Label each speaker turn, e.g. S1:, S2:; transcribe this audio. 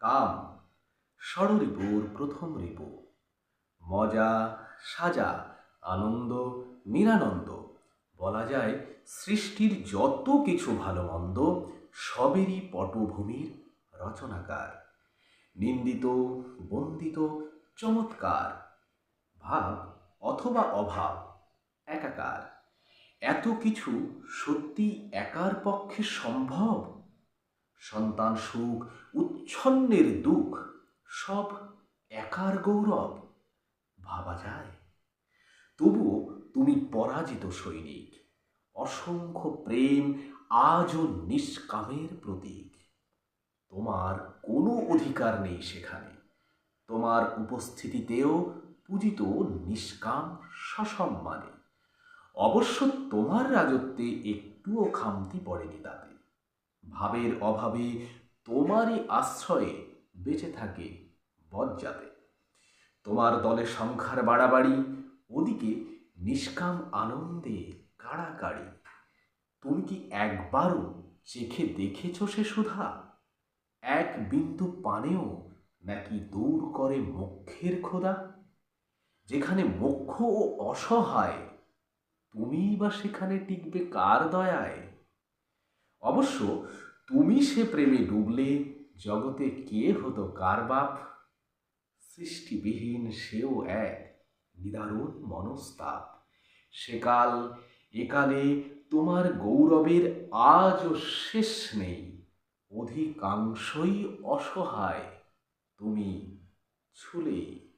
S1: কাম। ষড়রিপুর প্রথম রিপু। মজা, সাজা, আনন্দ, নিরানন্দ। বলা যায় সৃষ্টির যত কিছু ভালো মন্দ, সবেরই পটভূমির রচনাকার। নিন্দিত, বন্দিত, চমৎকার। ভাব অথবা অভাব, একাকার। এত কিছু সত্যি একার পক্ষে সম্ভব? সন্তান সুখ, উচ্ছন্নের দুঃখ, সব একার গৌরব। ভাবা যায়। তবুও তুমি পরাজিত সৈনিক, অসংখ্য প্রেম আজও নিষ্কামের প্রতীক। তোমার কোনো অধিকার নেই সেখানে। তোমার উপস্থিতিতেও পূজিত নিষ্কাম সসম্মানে। অবশ্য তোমার রাজত্বে একটুও খামতি পড়েনি তাতে। ভাবের অভাবে তোমারই আশ্রয়ে বেঁচে থাকে বজ্জাতে। তোমার দলে সংখ্যার বাড়াবাড়ি, ওদিকে নিষ্কাম আনন্দে কাড়াকাড়ি। তুমি কি একবারও চেখে দেখেছ সে সুধা? এক বিন্দু পানেও নাকি দূর করে মোক্ষের খোদা? যেখানে মোক্ষ ও অসহায়, তুমিই বা সেখানে টিকবে কার দয়ায়? অবশ্য তুমি সে প্রেমে ডুবলে জগতে কে হতো কার বাপ? সৃষ্টিবিহীন সেও এক নিদারুণ মনস্তাপ। সেকাল একালে তোমার গৌরবের আজও শেষ নেই, অধিকাংশই অসহায়, তুমি ছুলেই।